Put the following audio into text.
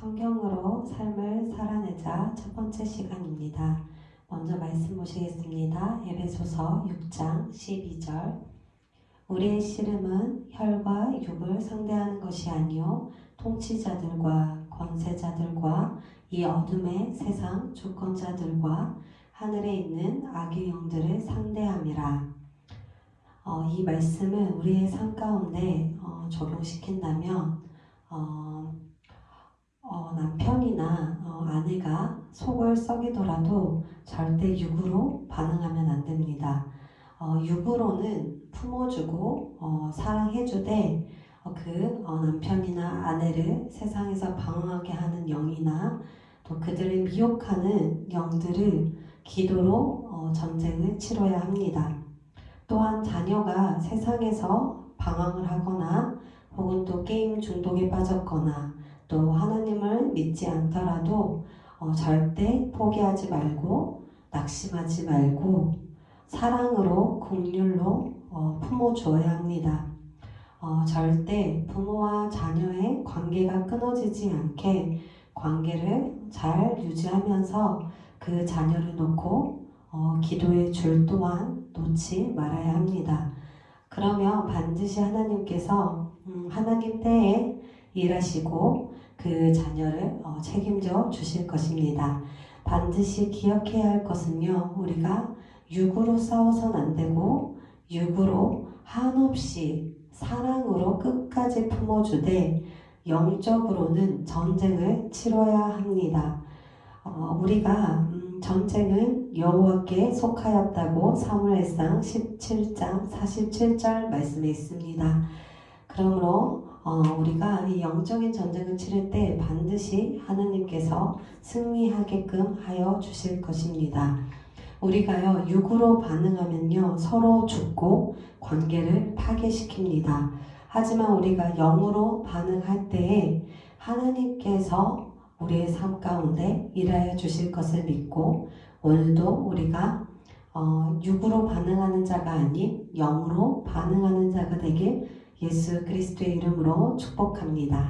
성경으로 삶을 살아내자 첫 번째 시간입니다. 먼저 말씀 보시겠습니다. 에베소서 6장 12절 우리의 씨름은 혈과 육을 상대하는 것이 아니요 통치자들과 권세자들과 이 어둠의 세상 주권자들과 하늘에 있는 악의 영들을 상대함이라. 어, 이 말씀을 우리의 삶 가운데 어, 적용시킨다면 어, 어, 남편이나 어, 아내가 속을 썩이더라도 절대 육으로 반응하면 안 됩니다. 어, 육으로는 품어주고 어, 사랑해주되 어, 그 어, 남편이나 아내를 세상에서 방황하게 하는 영이나 또 그들을 미혹하는 영들을 기도로 어, 전쟁을 치러야 합니다. 또한 자녀가 세상에서 방황을 하거나 혹은 또 게임 중독에 빠졌거나 또 하나님을 믿지 않더라도 어, 절대 포기하지 말고 낙심하지 말고 사랑으로 국률로 어, 품어주어야 합니다. 어, 절대 부모와 자녀의 관계가 끊어지지 않게 관계를 잘 유지하면서 그 자녀를 놓고 어, 기도의 줄 또한 놓지 말아야 합니다. 그러면 반드시 하나님께서 음, 하나님 때에 일하시고 그 자녀를 어, 책임져 주실 것입니다. 반드시 기억해야 할 것은요, 우리가 육으로 싸워선 안 되고, 육으로 한없이 사랑으로 끝까지 품어주되, 영적으로는 전쟁을 치러야 합니다. 어, 우리가 음, 전쟁은 여호와께 속하였다고 사무엘상 17장 47절 말씀에 있습니다. 그러므로 어, 우리가 이 영적인 전쟁을 치를 때 반드시 하나님께서 승리하게끔 하여 주실 것입니다. 우리가요, 육으로 반응하면요, 서로 죽고 관계를 파괴시킵니다. 하지만 우리가 영으로 반응할 때에 하나님께서 우리의 삶 가운데 일하여 주실 것을 믿고 오늘도 우리가 어, 육으로 반응하는 자가 아닌 영으로 반응하는 자가 되길 예수 그리스도의 이름으로 축복합니다.